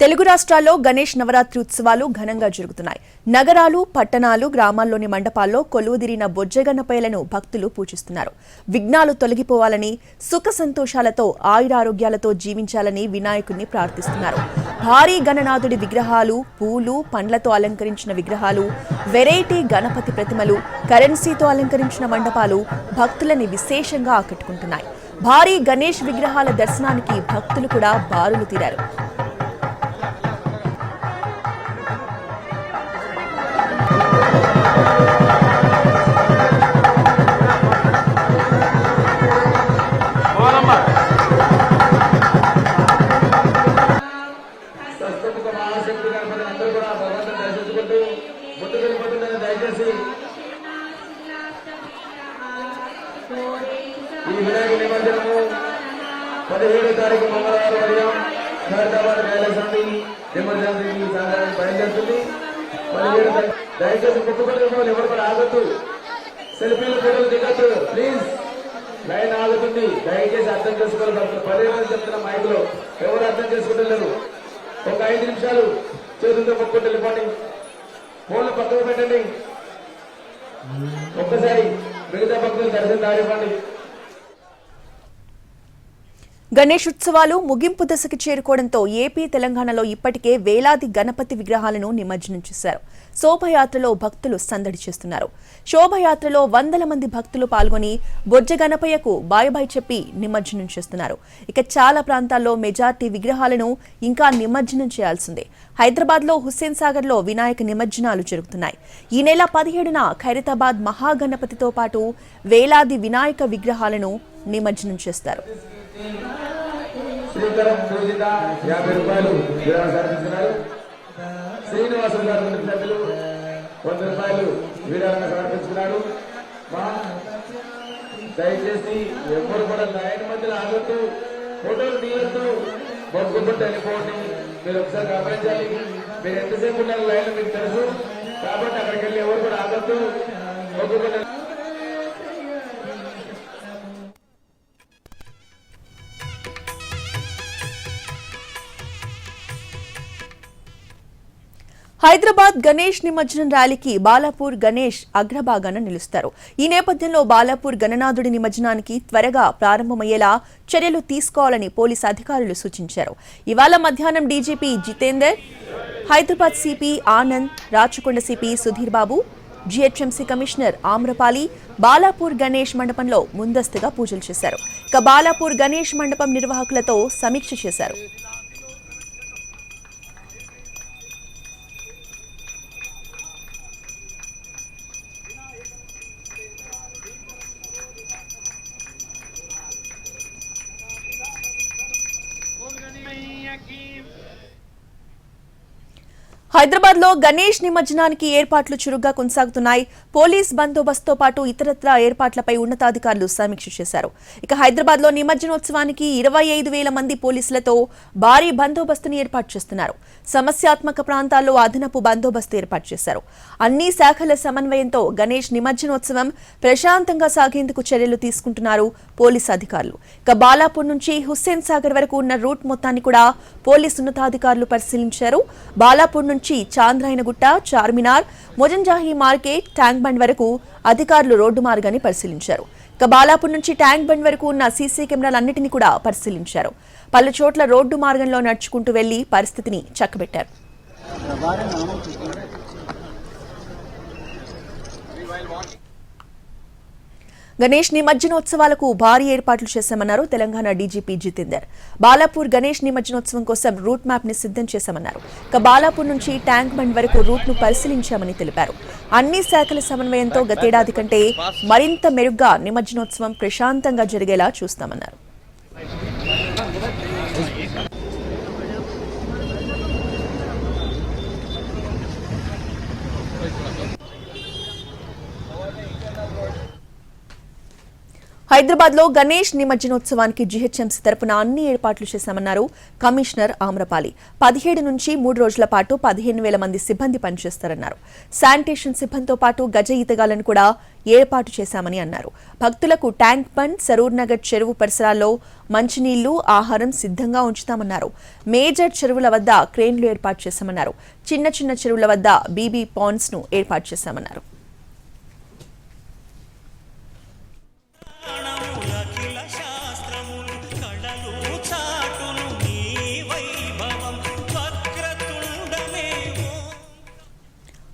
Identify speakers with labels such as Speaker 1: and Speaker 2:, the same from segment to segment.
Speaker 1: తెలుగు రాష్ట్రాల్లో గణేష్ నవరాత్రి ఉత్సవాలు ఘనంగా జరుగుతున్నాయి. నగరాలు పట్టణాలు గ్రామాల్లోని మండపాల్లో కొలువుదిరిన బొజ్జగన్నపేలను భక్తులు పూజిస్తున్నారు. విఘ్నాలు తొలగిపోవాలని సుఖ సంతోషాలతో ఆయురారోగ్యాలతో జీవించాలని వినాయకుణ్ణి ప్రార్థిస్తున్నారు. భారీ గణనాథుడి విగ్రహాలు పూలు పండ్లతో అలంకరించిన విగ్రహాలు వెరైటీ గణపతి ప్రతిమలు కరెన్సీతో అలంకరించిన మండపాలు భక్తులని విశేషంగా ఆకట్టుకుంటున్నాయి. భారీ గణేష్ విగ్రహాల దర్శనానికి భక్తులు కూడా బారులు తీరారు.
Speaker 2: దయచేసి అర్థం చేసుకోవాలి పదే మంది చెప్తున్న మైకులో ఎవరు అర్థం చేసుకుంటలేరు? ఒక ఐదు నిమిషాలు చేతులతో పట్టుకుంటే వెళ్ళిపోండి ఫోన్లు పక్కకు పెట్టండి. ఒక్కసారి మిగతా భక్తులు దర్శనం దారిపోండి
Speaker 1: గణేష్ ఉత్సవాలు ముగింపు దశకు చేరుకోవడంతో ఏపీ తెలంగాణలో ఇప్పటికే వేలాది గణపతి విగ్రహాలను నిమజ్జనం చేశారు. శోభయాత్రలో భక్తులు సందడి చేస్తున్నారు. శోభయాత్రలో వందల మంది భక్తులు పాల్గొని బొజ్జ గణపయ్యకు బాయ్ బాయ్ చెప్పి నిమజ్జనం చేస్తున్నారు. ఇక చాలా ప్రాంతాల్లో మెజార్టీ విగ్రహాలను ఇంకా నిమజ్జనం చేయాల్సిందే. హైదరాబాద్లో హుస్సేన్ సాగర్లో వినాయక నిమజ్జనాలు జరుగుతున్నాయి. ఈ నెల పదిహేడున ఖైరతాబాద్ మహాగణపతితో పాటు వేలాది వినాయక విగ్రహాలను నిమజ్జనం చేస్తారు.
Speaker 2: శ్రీకరం పూజిత యాభై రూపాయలు విరాళం సమర్పిస్తున్నారు శ్రీనివాసులు గారు కుటుంబ సభ్యులు వంద రూపాయలు విరాళంగా సమర్పించుకున్నారు మా దయచేసి ఎవరు కూడా లైన్ మధ్యలో ఆగొద్దు. ఫోటోలు తీయొద్దు. మొక్కుకుంటూ వెళ్ళిపోండి మీరు ఒకసారి గమనించాలి. మీరు ఎంతసేపు ఉన్నారు లైన్ మీకు తెలుసు. కాబట్టి అక్కడికి వెళ్ళి ఎవరు కూడా ఆగొద్దు. మొక్కుకుంటూ
Speaker 1: హైదరాబాద్ గణేష్ నిమజ్జనం ర్యాలీకి బాలాపూర్ గణేష్ అగ్రభాగాన నిలుస్తారు. ఈ నేపథ్యంలో బాలాపూర్ గణనాథుడి నిమజ్జనానికి త్వరగా ప్రారంభమయ్యేలా చర్యలు తీసుకోవాలని పోలీసు అధికారులు సూచించారు. ఇవాళ మధ్యాహ్నం DGP Jitender Hyderabad CP Anand Rachakonda CP Sudheer Babu GHMC commissioner Amrapali Balapur Ganesh మండపంలో ముందస్తుగా పూజలు చేశారు. ఇక బాలాపూర్ గణేష్ మండపం నిర్వాహకులతో సమీక్ష చేశారు. హైదరాబాద్లో గణేష్ నిమజ్జనానికి ఏర్పాట్లు చురుగ్గా కొనసాగుతున్నాయి. పోలీస్ బందోబస్తుతో పాటు ఇతరత్ర ఏర్పాట్లపై ఉన్నతాధికారులు సమీక్ష చేశారు. ఇక హైదరాబాద్లో నిమజ్జనోత్సవానికి ఇరవై ఐదు వేల మంది పోలీసులతో భారీ బందోబస్తుని ఏర్పాటు చేస్తున్నారు. సమస్యాత్మక ప్రాంతాల్లో అదనపు బందోబస్తు ఏర్పాటు చేశారు. అన్ని శాఖల సమన్వయంతో గణేష్ నిమజ్జనోత్సవం ప్రశాంతంగా సాగేందుకు చర్యలు తీసుకుంటున్నారు పోలీసు అధికారులు. ఇక బాలాపూర్ నుంచి హుస్సేన్ సాగర్ వరకు ఉన్న రూట్ మొత్తాన్ని కూడా పోలీసు ఉన్నతాధికారులు పరిశీలించారు. బాలాపూర్ నుంచి Chandrayangutta Charminar Mozamjahi market tank bund వరకు అధికారులు రోడ్డు మార్గాన్ని పరిశీలించారు. ఇక బాలాపూర్ నుంచి ట్యాంక్ బండ్ వరకు ఉన్న సీసీ కెమెరాలన్నింటినీ కూడా పరిశీలించారు. పలు చోట్ల రోడ్డు మార్గంలో నడుచుకుంటూ వెళ్ళి పరిస్థితిని చక్కబెట్టారు. గణేష్ నిమజ్జనోత్సవాలకు భారీ ఏర్పాట్లు చేశామన్నారు తెలంగాణ డీజీపీ జితేందర్. బాలాపూర్ గణేష్ నిమజ్జనోత్సవం కోసం రూట్ మ్యాప్ని సిద్ధం చేశామన్నారు. ఇక బాలాపూర్ నుంచి ట్యాంక్ బండ్ వరకు రూట్ను పరిశీలించామని తెలిపారు. అన్ని శాఖల సమన్వయంతో గతేడాది కంటే మరింత మెరుగ్గా నిమజ్జనోత్సవం ప్రశాంతంగా జరిగేలా చూస్తామన్నారు. హైదరాబాద్లో గణేష్ నిమజ్జనోత్సవానికి జీహెచ్ఎంసీ తరపున అన్ని ఏర్పాట్లు చేశామన్నారు కమిషనర్ ఆమ్రపాలి. పదిహేడు నుంచి మూడు రోజుల పాటు పదిహేను వేల మంది సిబ్బంది పనిచేస్తారన్నారు. శానిటేషన్ సిబ్బందితో పాటు గజ ఈతగాలను కూడా ఏర్పాటు చేశామని అన్నారు. భక్తులకు ట్యాంక్ బండ్ సరూర్ నగర్ చెరువు పరిసరాల్లో మంచినీళ్ళు ఆహారం సిద్ధంగా ఉంచుతామన్నారు. మేజర్ చెరువుల వద్ద క్రేన్లు ఏర్పాటు చేశామన్నారు. చిన్న చిన్న చెరువుల వద్ద బీబీ పాండ్స్ను ఏర్పాటు చేశామన్నారు.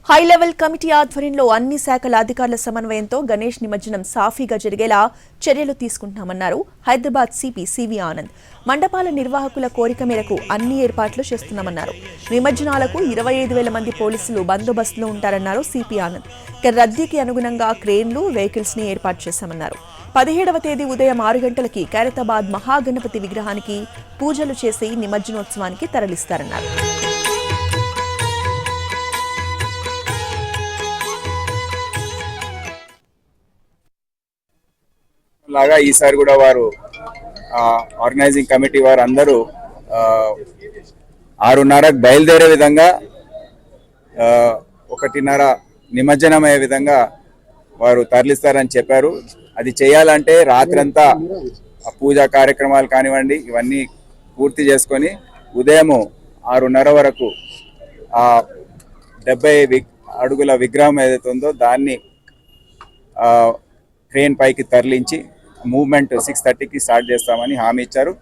Speaker 1: హై లెవెల్ కమిటీ ఆధ్వర్యంలో అన్ని శాఖల అధికారుల సమన్వయంతో గణేష్ నిమజ్జనం సాఫీగా జరిగేలా చర్యలు తీసుకుంటున్నామన్నారు హైదరాబాద్ సిపి సివి ఆనంద్. మండపాల నిర్వాహకుల కోరిక మేరకు అన్ని ఏర్పాట్లు చేస్తున్నామన్నారు. నిమజ్జనాలకు ఇరవై ఐదు వేల మంది పోలీసులు బందోబస్తులో ఉంటారన్నారు సిపి ఆనంద్. ఇక రద్దీకి అనుగుణంగా క్రేన్లు వెహికల్స్ని ఏర్పాటు చేశామన్నారు. పదిహేడవ తేదీ ఉదయం ఆరు గంటలకి ఖైరతాబాద్ మహాగణపతి విగ్రహానికి పూజలు చేసి నిమజ్జనోత్సవానికి తరలిస్తారన్నారు.
Speaker 3: లాగా ఈసారి కూడా వారు ఆర్గనైజింగ్ కమిటీ వారు అందరూ ఆరున్నరకు బయలుదేరే విధంగా ఆ, ఒకటిన్నర నిమజ్జనం అయ్యే విధంగా వారు తరలిస్తారని చెప్పారు. అది చేయాలంటే రాత్రంతా పూజా కార్యక్రమాలు కానివ్వండి ఇవన్నీ పూర్తి చేసుకొని ఉదయము ఆరున్నర వరకు ఆ డెబ్బై వి- అడుగుల విగ్రహం ఏదైతే ఉందో దాన్ని ఆ, క్రేన్ పైకి తరలించి మూవ్మెంట్ సిక్స్ థర్టీకి స్టార్ట్ చేస్తామని హామీ ఇచ్చారు.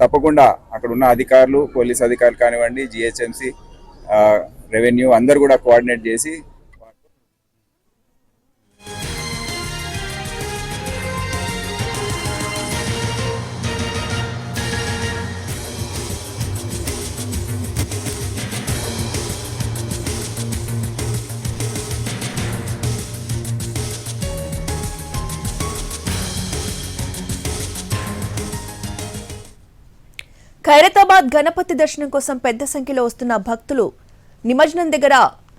Speaker 3: తప్పకుండా అక్కడ ఉన్న అధికారులు పోలీస్ అధికారులు కానివ్వండి జిహెచ్ఎంసీ రెవెన్యూ అందరు కూడా కోఆర్డినేట్ చేసి
Speaker 1: ఖైరతాబాద్ గణపతి దర్శనం కోసం పెద్ద సంఖ్యలో వస్తున్న భక్తులు నిమజ్జనం దగ్గర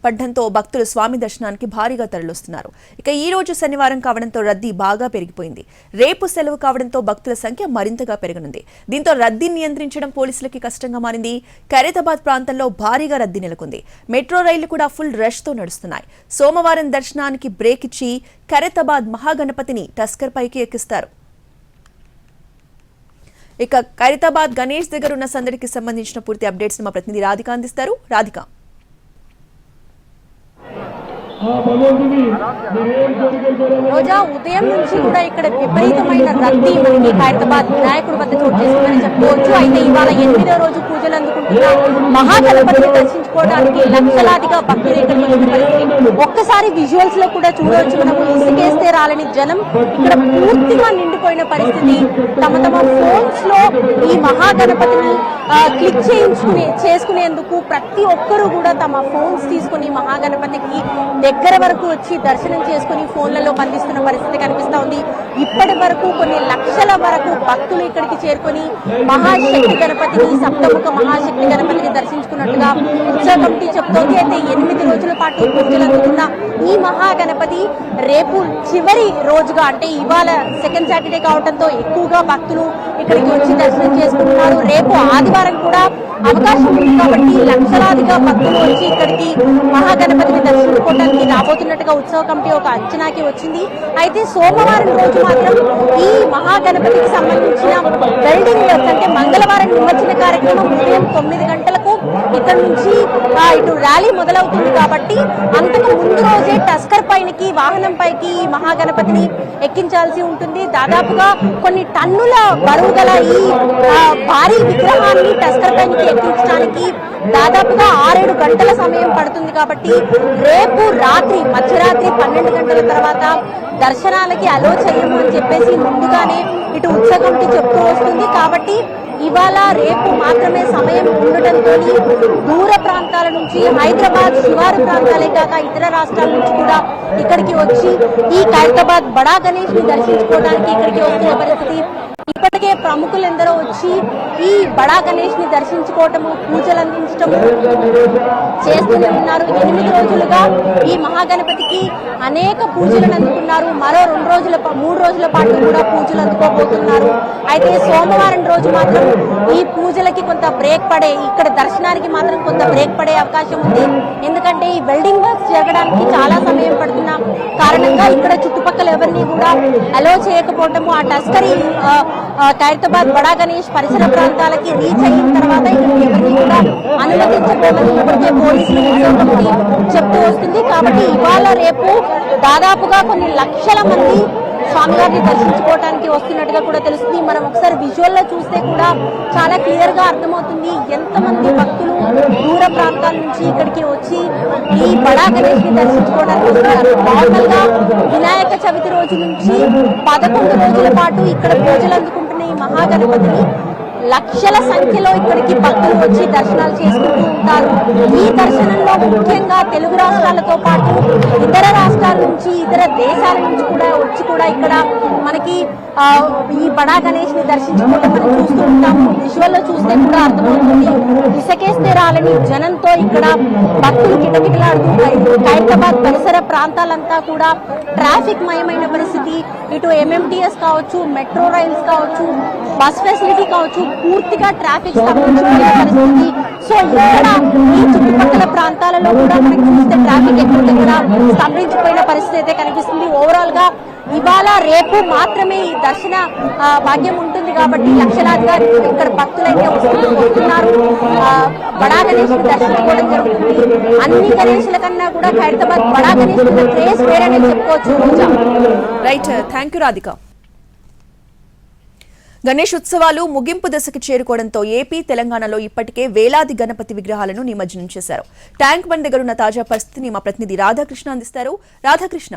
Speaker 1: పడ్డంతో భక్తులు స్వామి దర్శనానికి భారీగా తరలిస్తున్నారు. ఇక ఈ రోజు శనివారం కావడంతో రద్దీ బాగా పెరిగిపోయింది. రేపు సెలవు కావడంతో భక్తుల సంఖ్య మరింతగా పెరగనుంది. దీంతో రద్దీని నియంత్రించడం పోలీసులకి కష్టంగా మారింది. ఖైరతాబాద్ ప్రాంతంలో భారీగా రద్దీ నెలకొంది. మెట్రో రైళ్ళు కూడా ఫుల్ రష్తో నడుస్తున్నాయి. సోమవారం దర్శనానికి బ్రేక్ ఇచ్చి ఖైరతాబాద్ మహాగణపతిని టస్కర్ పైకి ఎక్కిస్తారు. ఇక ఖైరతాబాద్ గణేష్ దగ్గర ఉన్న సందడికి సంబంధించిన పూర్తి అప్డేట్స్ మా ప్రతినిధి రాధిక అందిస్తారు. రాధిక.
Speaker 4: రోజా ఉదయం నుంచి కూడా ఇక్కడ విపరీతమైన రద్దీ మనకి హైదరాబాద్ వినాయకుడి వద్ద చోటు చేసుకుందని చెప్పుకోవచ్చు. అయితే ఇవాళ ఎనిమిదో రోజు పూజలు అందుకుంటున్న మహాగణపతిని దర్శించుకోవడానికి లక్షలాదిగా భక్తులు ఇక్కడ ఒక్కసారి విజువల్స్లో కూడా చూడవచ్చు. మనము ఇసుకేస్తే రాలని జనం ఇక్కడ పూర్తిగా నిండిపోయిన పరిస్థితి. తమ తమ ఫోన్స్లో ఈ మహాగణపతిని క్లిక్ చేయించుకునే చేసుకునేందుకు ప్రతి ఒక్కరూ కూడా తమ ఫోన్స్ తీసుకుని మహాగణపతికి దగ్గర వరకు వచ్చి దర్శనం చేసుకుని ఫోన్లలో పనిస్తున్న పరిస్థితి కనిపిస్తూ ఉంది. ఇప్పటి వరకు కొన్ని లక్షల వరకు భక్తులు ఇక్కడికి చేరుకొని మహాశక్తి గణపతిని సప్తముఖ మహాశక్తి గణపతిని దర్శించుకున్నట్టుగా ఉత్సవ కమిటీ చెప్తోంది. అయితే ఎనిమిది రోజుల పాటు పూజలు అందుకున్న ఈ మహాగణపతి రేపు చివరి రోజుగా అంటే ఇవాళ సెకండ్ సాటర్డే కావడంతో ఎక్కువగా భక్తులు ఇక్కడికి వచ్చి దర్శనం చేసుకుంటున్నారు. రేపు ఆదివారం కూడా అవకాశం ఉంది కాబట్టి లక్షలాదిగా భక్తులు వచ్చి ఇక్కడికి మహాగణపతిని దర్శించుకోవడానికి రాబోతున్నట్టుగా ఉత్సవ కమిటీ ఒక అంచనాకి వచ్చింది. అయితే సోమవారం రోజు మాత్రం ఈ మహాగణపతికి సంబంధించిన వెల్డింగ్ అంటే మంగళవారం నిమజ్జన కార్యక్రమం ఉదయం తొమ్మిది గంటలకు ఇక్కడ నుంచి ఇటు ర్యాలీ మొదలవుతుంది కాబట్టి అంతకు ముందు రోజే టస్కర్ పైనకి వాహనం పైకి మహాగణపతిని ఎక్కించాల్సి ఉంటుంది. దాదాపుగా కొన్ని టన్నుల బరువు గల ఈ భారీ విగ్రహాన్ని టస్కర్ పైనకి ఎక్కించడానికి దాదాపుగా ఆరేడు గంటల సమయం పడుతుంది కాబట్టి రేపు రాత్రి మధ్యరాత్రి పన్నెండు గంటల తర్వాత దర్శనాలకి అలో చేయము అని చెప్పేసి ముందుగానే ఇటు ఉత్సవంకి చెప్తూ వస్తుంది. కాబట్టి ఇవాళ రేపు మాత్రమే సమయం ఉండటంతో దూర ప్రాంతాల నుంచి హైదరాబాద్ శివారు ప్రాంతాలే కాక ఇతర రాష్ట్రాల నుంచి కూడా ఇక్కడికి వచ్చి ఈ ఖైరతాబాద్ బడా గణేష్ని దర్శించుకోవడానికి ఇక్కడికి వస్తున్న పరిస్థితి. ఇప్పటికే ప్రముఖులు ఎందరో వచ్చి ఈ బడా గణేష్ని దర్శించుకోవటము పూజలు అందించటము చేస్తూనే ఉన్నారు. ఎనిమిది రోజులుగా ఈ మహాగణపతికి అనేక పూజలను అందుకున్నారు. మరో రెండు రోజుల మూడు రోజుల పాటు కూడా పూజలు అందుకోబోతున్నారు. అయితే సోమవారం రోజు మాత్రం ఈ పూజలకి కొంత బ్రేక్ పడే ఇక్కడ దర్శనానికి మాత్రం కొంత బ్రేక్ పడే అవకాశం ఉంది. ఎందుకంటే ఈ వెల్డింగ్ వర్క్స్ జరగడానికి చాలా సమయం పడుతున్న కారణంగా ఇక్కడ చుట్టుపక్కల ఎవరిని కూడా అలో చేయకపోవటము ఆ టస్కరీ ఖైరతాబాద్ బడా గణేష్ పరిసర ప్రాంతాలకి రీచ్ అయిన తర్వాత ఇక్కడికి ఎవరిని కూడా అనుమతించకూడదు ఇప్పటికే పోలీసులు చెప్తూ వస్తుంది కాబట్టి ఇవాళ రేపు దాదాపుగా కొన్ని లక్షల మంది స్వామివారిని దర్శించుకోవడానికి వస్తున్నట్టుగా కూడా తెలుస్తుంది. మనం ఒకసారి విజువల్లో చూస్తే కూడా చాలా క్లియర్గా అర్థమవుతుంది ఎంతమంది భక్తులు దూర ప్రాంతాల నుంచి ఇక్కడికి వచ్చి ఈ బడా గణేష్ని దర్శించుకోవడానికి వస్తున్నారు. వినాయక చవితి రోజు నుంచి పదకొండు రోజుల పాటు ఇక్కడ పూజలు అందుకుంటున్నారు. ఈ మహాగణపతిని లక్షల సంఖ్యలో ఇక్కడికి భక్తులు వచ్చి దర్శనాలు చేసుకుంటూ ఉంటారు. ఈ దర్శనంలో ముఖ్యంగా తెలుగు రాష్ట్రాలతో పాటు ఇతర రాష్ట్రాల నుంచి ఇతర దేశాల నుంచి కూడా వచ్చి కూడా ఇక్కడ మనకి ఈ బడా గణేష్ని దర్శించుకోవడం మనం చూస్తూ ఉంటాము. విజువల్లో చూస్తే కూడా అర్థమవుతుంది. ఇసకేస్తే రాలని జనంతో ఇక్కడ భక్తులు కిటకిటలాడుతూ ఖైరతాబాద్ పరిసర ప్రాంతాలంతా కూడా ట్రాఫిక్ మయమైన పరిస్థితి. ఇటు ఎంఎంటీఎస్ కావచ్చు మెట్రో రైల్స్ కావచ్చు బస్ ఫెసిలిటీ కావచ్చు పూర్తిగా ట్రాఫిక్ స్తంభించిపోయిన పరిస్థితి. సో ఇక్కడ ఈ చుట్టుపక్కల ప్రాంతాలలో కూడా మనకి చూస్తే ట్రాఫిక్ ఎక్కువ దగ్గర స్తంభించిపోయిన పరిస్థితి అయితే కనిపిస్తుంది. ఓవరాల్గా ఇవాళ రేపు మాత్రమే ఈ దర్శన భాగ్యం ఉంటుంది కాబట్టి లక్షలాదిగా ఇక్కడ భక్తులైతే వస్తున్నారు. బడా గణేష్ దర్శనం కూడా జరుగుతుంది. అన్ని గణేష్ల కన్నా కూడా హైదరాబాద్ బడా గణేష్ క్రేజ్ వేరనే చెప్పుకోవచ్చు.
Speaker 1: Right thank you Radhika Ganesh ఉత్సవాలు ముగింపు దశకు చేరుకోవడంతో ఏపీ తెలంగాణలో ఇప్పటికే వేలాది గణపతి విగ్రహాలను నిమజ్జనం చేశారు. ట్యాంక్ బండ్ దగ్గర ఉన్న తాజా పరిస్థితిని మా ప్రతినిధి రాధాకృష్ణ అందిస్తారు. రాధాకృష్ణ.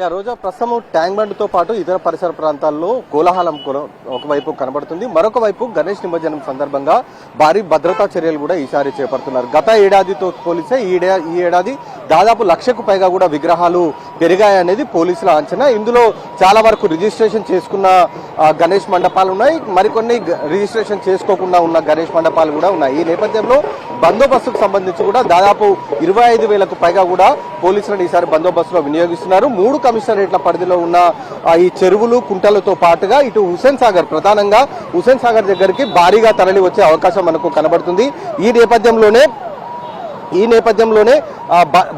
Speaker 5: యా రోజా ప్రస్తుతం ట్యాంక్ బండ్తో పాటు ఇతర పరిసర ప్రాంతాల్లో కోలాహలం ఒకవైపు కనబడుతుంది. మరొక వైపు గణేష్ నిమజ్జనం సందర్భంగా భారీ భద్రతా చర్యలు కూడా ఈసారి చేపడుతున్నారు. గత ఏడాదితో పోలిస్తే ఈ ఈ ఏడాది దాదాపు లక్షకు పైగా కూడా విగ్రహాలు పెరిగాయనేది పోలీసుల అంచనా. ఇందులో చాలా వరకు రిజిస్ట్రేషన్ చేసుకున్న గణేష్ మండపాలు ఉన్నాయి. మరికొన్ని రిజిస్ట్రేషన్ చేసుకోకుండా ఉన్న గణేష్ మండపాలు కూడా ఉన్నాయి. ఈ నేపథ్యంలో బందోబస్తుకు సంబంధించి కూడా దాదాపు ఇరవై ఐదు వేలకు పైగా కూడా పోలీసులను ఈసారి బందోబస్తులో వినియోగిస్తున్నారు. మూడు కమిషనరేట్ల పరిధిలో ఉన్న ఈ చెరువులు కుంటలతో పాటుగా ఇటు హుసేన్ సాగర్ ప్రధానంగా హుసేన్ సాగర్ దగ్గరికి భారీగా తరలి వచ్చే అవకాశం మనకు కనబడుతుంది. ఈ నేపథ్యంలోనే ఈ నేపథ్యంలోనే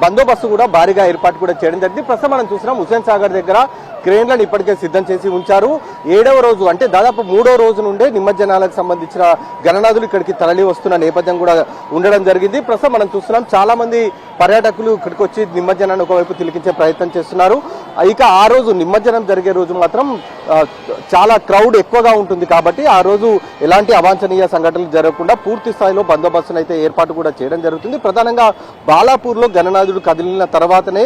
Speaker 5: బందోబస్తు కూడా భారీగా ఏర్పాటు కూడా చేయడం జరిగింది. ప్రస్తుతం మనం చూసినాం హుసేన్ సాగర్ దగ్గర క్రేన్లను ఇప్పటికే సిద్ధం చేసి ఉంచారు. ఏడవ రోజు అంటే దాదాపు మూడో రోజు నుండే నిమజ్జనాలకు సంబంధించిన గణనాథులు ఇక్కడికి తరలి వస్తున్న నేపథ్యం కూడా ఉండడం జరిగింది. ప్రస్తుతం మనం చూస్తున్నాం చాలా మంది పర్యాటకులు ఇక్కడికి వచ్చి నిమజ్జనాన్ని ఒకవైపు తిలికించే ప్రయత్నం చేస్తున్నారు. ఇక ఆ రోజు నిమజ్జనం జరిగే రోజు మాత్రం చాలా క్రౌడ్ ఎక్కువగా ఉంటుంది కాబట్టి ఆ రోజు ఎలాంటి అవాంఛనీయ సంఘటనలు జరగకుండా పూర్తి స్థాయిలో బందోబస్తును అయితే ఏర్పాటు కూడా చేయడం జరుగుతుంది. ప్రధానంగా బాలాపూర్లో గణనాథుడు కదిలిన తర్వాతనే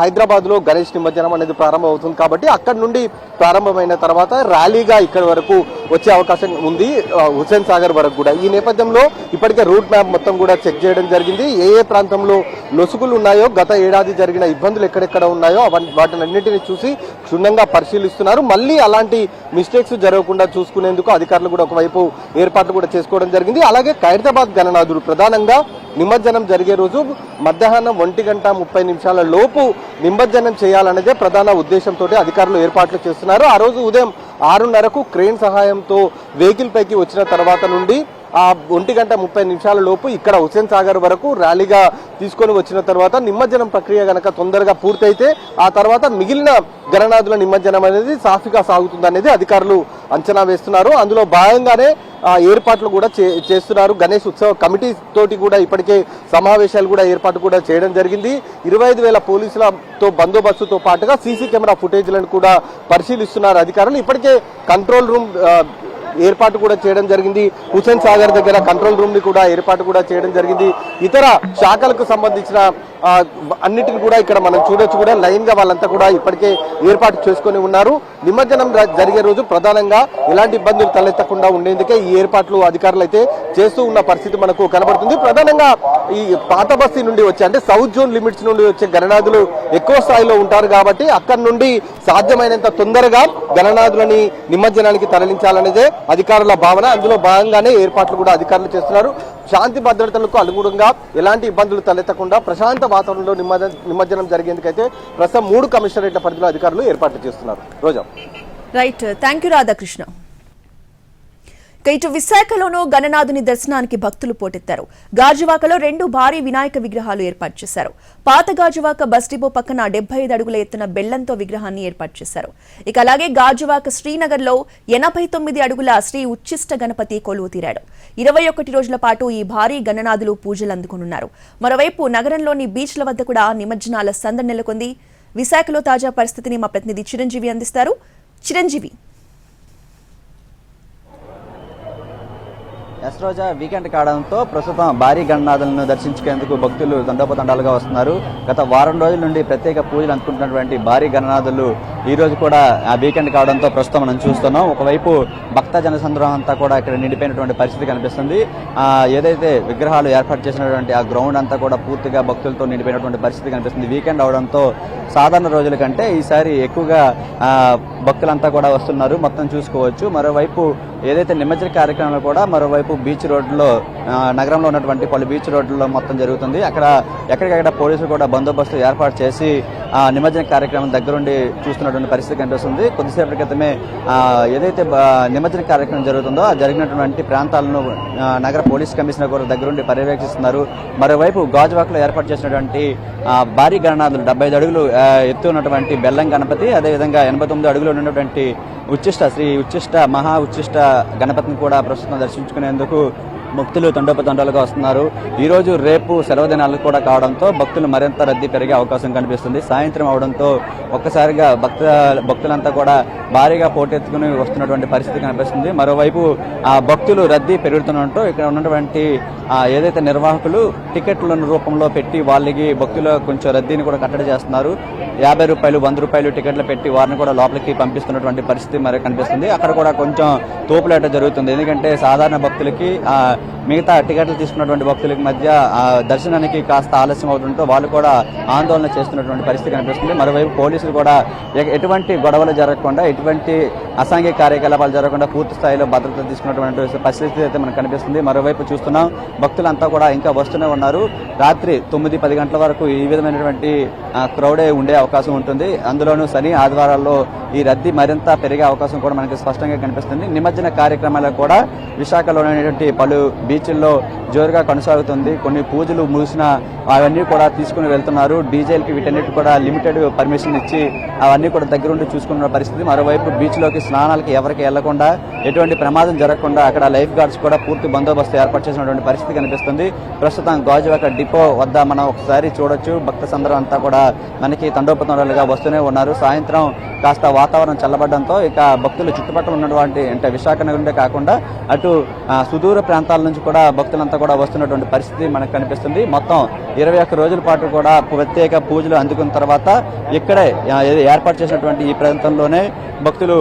Speaker 5: హైదరాబాద్లో గణేష్ నిమజ్జనం అనేది ప్రారంభం అవుతుంది కాబట్టి అక్కడి నుండి ప్రారంభమైన తర్వాత ర్యాలీగా ఇక్కడ వరకు వచ్చే అవకాశం ఉంది హుసేన్ హుస్సేన్ సాగర్ వరకు కూడా. ఈ నేపథ్యంలో ఇప్పటికే రూట్ మ్యాప్ మొత్తం కూడా చెక్ చేయడం జరిగింది. ఏ ఏ ప్రాంతంలో లొసుగులు ఉన్నాయో గత ఏడాది జరిగిన ఇబ్బందులు ఎక్కడెక్కడ ఉన్నాయో అవన్నీ వాటిని అన్నింటినీ చూసి క్షుణ్ణంగా పరిశీలిస్తున్నారు. మళ్ళీ అలాంటి మిస్టేక్స్ జరగకుండా చూసుకునేందుకు అధికారులు కూడా ఒకవైపు ఏర్పాట్లు కూడా చేసుకోవడం జరిగింది. అలాగే ఖైరతాబాద్ గణనాథుడు ప్రధానంగా నిమజ్జనం జరిగే రోజు మధ్యాహ్నం ఒంటి గంట ముప్పై నిమిషాల లోపు నిమజ్జనం చేయాలన్నదే ప్రధాన ఉద్దేశంతో అధికారులు ఏర్పాట్లు చేస్తున్నారు. ఆ రోజు ఉదయం ఆరున్నరకు క్రేన్ సహాయంతో వెహికల్ పైకి వచ్చిన తర్వాత నుండి ఆ ఒంటి గంట ముప్పై నిమిషాల లోపు ఇక్కడ హుసేన్ సాగర్ వరకు ర్యాలీగా తీసుకొని వచ్చిన తర్వాత నిమజ్జనం ప్రక్రియ గనక తొందరగా పూర్తయితే ఆ తర్వాత మిగిలిన గణనాథుల నిమజ్జనం అనేది సాఫీగా సాగుతుంది అనేది అధికారులు అంచనా వేస్తున్నారు. అందులో భాగంగానే ఏర్పాట్లు కూడా చే- చేస్తున్నారు. గణేష్ ఉత్సవ కమిటీ తోటి కూడా ఇప్పటికే సమావేశాలు కూడా ఏర్పాటు కూడా చేయడం జరిగింది. ఇరవై ఐదు వేల పోలీసులతో బందోబస్తుతో పాటుగా సీసీ కెమెరా ఫుటేజ్లను కూడా పరిశీలిస్తున్నారు అధికారులు. ఇప్పటికే కంట్రోల్ రూమ్ ఏర్పాటు కూడా చేయడం జరిగింది. హుసేన్ సాగర్ దగ్గర కంట్రోల్ రూమ్ని కూడా ఏర్పాటు కూడా చేయడం జరిగింది. ఇతర శాఖలకు సంబంధించిన అన్నిటిని కూడా ఇక్కడ మనం చూడొచ్చు కూడా. లైన్గా వాళ్ళంతా కూడా ఇప్పటికే ఏర్పాటు చేసుకొని ఉన్నారు. నిమజ్జనం జరిగే రోజు ప్రధానంగా ఎలాంటి ఇబ్బందులు తలెత్తకుండా ఉండేందుకే ఈ ఏర్పాట్లు అధికారులు అయితే చేస్తూ ఉన్న పరిస్థితి మనకు కనబడుతుంది. ప్రధానంగా ఈ పాత బస్తీ నుండి వచ్చే అంటే సౌత్ జోన్ లిమిట్స్ నుండి వచ్చే గణనాథులు ఎక్కువ స్థాయిలో ఉంటారు కాబట్టి అక్కడి నుండి సాధ్యమైనంత తొందరగా గణనాథులని నిమజ్జనానికి తరలించాలనేదే అధికారుల భావన. అందులో భాగంగానే ఏర్పాట్లు కూడా అధికారులు చేస్తున్నారు. శాంతి భద్రతలకు అనుగుణంగా ఎలాంటి ఇబ్బందులు తలెత్తకుండా ప్రశాంత వాతావరణంలో నిమజ్జనం నిమజ్జనం జరిగేందుకైతే ప్రస్తుతం మూడు కమిషనరేట్ల పరిధిలో అధికారులు ఏర్పాట్లు చేస్తున్నారు. Roja.
Speaker 1: Right thank you Radhakrishna ఇటు విశాఖలోనూ గణనాథుని దర్శనానికి భక్తులు పోటెత్తారు. గాజువాకలో రెండు భారీ వినాయక విగ్రహాలు ఏర్పాటు చేశారు. పాత గాజువాక బస్ డిపో పక్కన డెబ్బై ఐదు అడుగుల ఎత్తున బెల్లంతో విగ్రహాన్ని ఏర్పాటు చేశారు. ఇక అలాగే గాజువాక శ్రీనగర్లో ఎనభై తొమ్మిది అడుగుల శ్రీ ఉచ్చిష్ట గణపతి కొలువు తీరాడు. ఇరవై ఒకటి రోజుల పాటు ఈ భారీ గణనాథులు పూజలు అందుకునున్నారు మరోవైపు నగరంలోని బీచ్ల వద్ద కూడా నిమజ్జనాల సందడి నెలకొంది. విశాఖలో తాజా పరిస్థితిని మా ప్రతినిధి చిరంజీవి అందిస్తారు. చిరంజీవి
Speaker 6: ఎస్రోజా వీకెండ్ కావడంతో ప్రస్తుతం భారీ గణనాథులను దర్శించుకునేందుకు భక్తులు తండోపతండాలుగా వస్తున్నారు. గత వారం రోజుల నుండి ప్రత్యేక పూజలు అందుకుంటున్నటువంటి భారీ గణనాథులు ఈ రోజు కూడా ఆ వీకెండ్ కావడంతో ప్రస్తుతం మనం చూస్తున్నాం. ఒకవైపు భక్త జనసంద్రహం అంతా కూడా ఇక్కడ నిండిపోయినటువంటి పరిస్థితి కనిపిస్తుంది. ఏదైతే విగ్రహాలు ఏర్పాటు చేసినటువంటి ఆ గ్రౌండ్ అంతా కూడా పూర్తిగా భక్తులతో నిండిపోయినటువంటి పరిస్థితి కనిపిస్తుంది. వీకెండ్ అవడంతో సాధారణ రోజుల కంటే ఈసారి ఎక్కువగా భక్తులంతా కూడా వస్తున్నారు. మొత్తం చూసుకోవచ్చు. మరోవైపు ఏదైతే నిమజ్జన కార్యక్రమాలు కూడా మరోవైపు బీచ్ రోడ్లో ఆ, నగరంలో ఉన్నటువంటి పలు బీచ్ రోడ్లలో మొత్తం జరుగుతుంది. అక్కడ ఎక్కడికక్కడ పోలీసులు కూడా బందోబస్తు ఏర్పాటు చేసి నిమజ్జన కార్యక్రమం దగ్గరుండి చూస్తున్నటువంటి పరిస్థితి కనిపిస్తుంది. కొద్దిసేపటి క్రితమే ఏదైతే నిమజ్జన కార్యక్రమం జరుగుతుందో ఆ జరిగినటువంటి ప్రాంతాలను నగర పోలీస్ కమిషనర్ కూడా దగ్గరుండి పర్యవేక్షిస్తున్నారు. మరోవైపు గాజువాకలో ఏర్పాటు చేసినటువంటి భారీ గణనాథులు డెబ్బై అడుగులు ఎత్తు ఉన్నటువంటి బెల్లం గణపతి అదేవిధంగా ఎనభై తొమ్మిది అడుగులు ఉన్నటువంటి ఉచ్చిష్ట శ్రీ ఉచ్చిష్ట మహా ఉచ్చిష్ట గణపతిని కూడా ప్రస్తుతం దర్శించుకునేందుకు భక్తులు తండోపతండాలుగా వస్తున్నారు. ఈరోజు రేపు సెలవు దినాలు కూడా కావడంతో భక్తులు మరింత రద్దీ పెరిగే అవకాశం కనిపిస్తుంది. సాయంత్రం అవడంతో ఒక్కసారిగా భక్త భక్తులంతా కూడా భారీగా పోటెత్తుకుని వస్తున్నటువంటి పరిస్థితి కనిపిస్తుంది. మరోవైపు ఆ భక్తులు రద్దీ పెరుగుతుండటంతో ఇక్కడ ఉన్నటువంటి ఏదైతే నిర్వాహకులు టికెట్లను రూపంలో పెట్టి వాళ్ళకి భక్తుల కొంచెం రద్దీని కూడా కట్టడి చేస్తున్నారు. యాభై రూపాయలు వంద రూపాయలు టికెట్లు పెట్టి వారిని కూడా లోపలికి పంపిస్తున్నటువంటి పరిస్థితి మరి కనిపిస్తుంది. అక్కడ కూడా కొంచెం తోపులాట జరుగుతుంది. ఎందుకంటే సాధారణ భక్తులకి ఆ, మిగతా టికెట్లు తీసుకున్నటువంటి భక్తులకి మధ్య దర్శనానికి కాస్త ఆలస్యం అవుతుండటంతో వాళ్ళు కూడా ఆందోళన చేస్తున్నటువంటి పరిస్థితి కనిపిస్తుంది. మరోవైపు పోలీసులు కూడా ఎటువంటి గొడవలు జరగకుండా ఎటువంటి అసాంఘిక కార్యకలాపాలు జరగకుండా పూర్తి స్థాయిలో భద్రత తీసుకున్నటువంటి పరిస్థితి అయితే మనకు కనిపిస్తుంది. మరోవైపు చూస్తున్నాం భక్తులంతా కూడా ఇంకా వస్తూనే ఉన్నారు. రాత్రి తొమ్మిది పది గంటల వరకు ఈ విధమైనటువంటి క్రౌడే ఉండే అవకాశం ఉంటుంది. అందులోనూ శని ఆదివారాల్లో ఈ రద్దీ మరింత పెరిగే అవకాశం కూడా మనకి స్పష్టంగా కనిపిస్తుంది. నిమజ్జన కార్యక్రమాలకు కూడా విశాఖలోనేటువంటి పలు బీచ్ల్లో జోరుగా కొనసాగుతుంది. కొన్ని పూజలు మూసిన అవన్నీ కూడా తీసుకుని వెళ్తున్నారు. డీజేలకి వీటన్నిటి కూడా లిమిటెడ్ పర్మిషన్ ఇచ్చి అవన్నీ కూడా దగ్గరుండి చూసుకున్న పరిస్థితి. మరోవైపు బీచ్లోకి స్నానాలకి ఎవరికి వెళ్ళకుండా ఎటువంటి ప్రమాదం జరగకుండా అక్కడ లైఫ్ గార్డ్స్ కూడా పూర్తి బందోబస్తు ఏర్పాటు చేసినటువంటి పరిస్థితి కనిపిస్తుంది. ప్రస్తుతం గాజువాక డిపో వద్ద మనం ఒకసారి చూడొచ్చు. భక్త సందరం అంతా కూడా మనకి తండోపతండాలుగా వస్తూనే ఉన్నారు. సాయంత్రం కాస్త వాతావరణం చల్లబడడంతో ఇక భక్తులు చుట్టుపక్కల ఉన్నటువంటి అంటే విశాఖ నగరంలో కాకుండా అటు సుదూర ప్రాంతాల నుంచి కూడా భక్తులంతా కూడా వస్తున్నటువంటి పరిస్థితి మనకు కనిపిస్తుంది. మొత్తం ఇరవై ఒక్క రోజుల పాటు కూడా ప్రత్యేక పూజలు అందుకున్న తర్వాత ఇక్కడే ఏర్పాటు చేసినటువంటి ఈ ప్రాంతంలోనే భక్తులు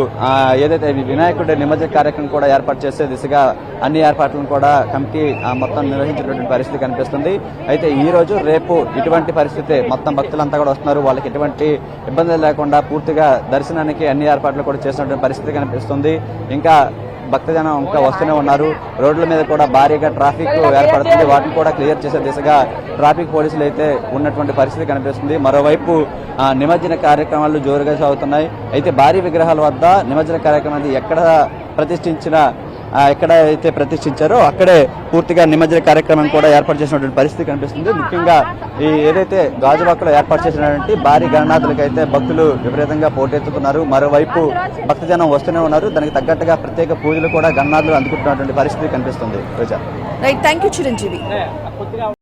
Speaker 6: ఏదైతే వినాయకుడి నిమజ్జన కార్యక్రమం కూడా ఏర్పాటు చేసే దిశగా అన్ని ఏర్పాట్లను కూడా కమిటీ ఆ, మొత్తం నిర్వహించినటువంటి పరిస్థితి కనిపిస్తుంది. అయితే ఈ రోజు రేపు ఇటువంటి పరిస్థితి మొత్తం భక్తులంతా కూడా వస్తున్నారు. వాళ్ళకి ఎటువంటి ఇబ్బందులు లేకుండా పూర్తిగా దర్శనానికి అన్ని ఏర్పాట్లు కూడా చేసినటువంటి పరిస్థితి కనిపిస్తుంది. ఇంకా భక్తజనం ఇంకా వస్తూనే ఉన్నారు. రోడ్ల మీద కూడా భారీగా ట్రాఫిక్ ఏర్పడుతుంది. వాటిని కూడా క్లియర్ చేసే దిశగా ట్రాఫిక్ పోలీసులు అయితే ఉన్నటువంటి పరిస్థితి కనిపిస్తుంది. మరోవైపు ఆ, నిమజ్జన కార్యక్రమాలు జోరుగా సాగుతున్నాయి. అయితే భారీ విగ్రహాల వద్ద నిమజ్జన కార్యక్రమాన్ని ఎక్కడ ప్రతిష్ఠించిన ఎక్కడ అయితే ప్రతిష్ఠించారో అక్కడే పూర్తిగా నిమజ్జన కార్యక్రమం కూడా ఏర్పాటు చేసినటువంటి పరిస్థితి కనిపిస్తుంది. ముఖ్యంగా ఈ ఏదైతే గాజువాకలో ఏర్పాటు చేసినటువంటి భారీ గణనాథులకి అయితే భక్తులు విపరీతంగా పోటెత్తుతున్నారు మరోవైపు భక్తజనం వస్తూనే ఉన్నారు. దానికి తగ్గట్టుగా ప్రత్యేక పూజలు కూడా గణనాథులు అందుకుంటున్నటువంటి పరిస్థితి కనిపిస్తుంది. Roja.
Speaker 1: Right thank you Chiranjeevi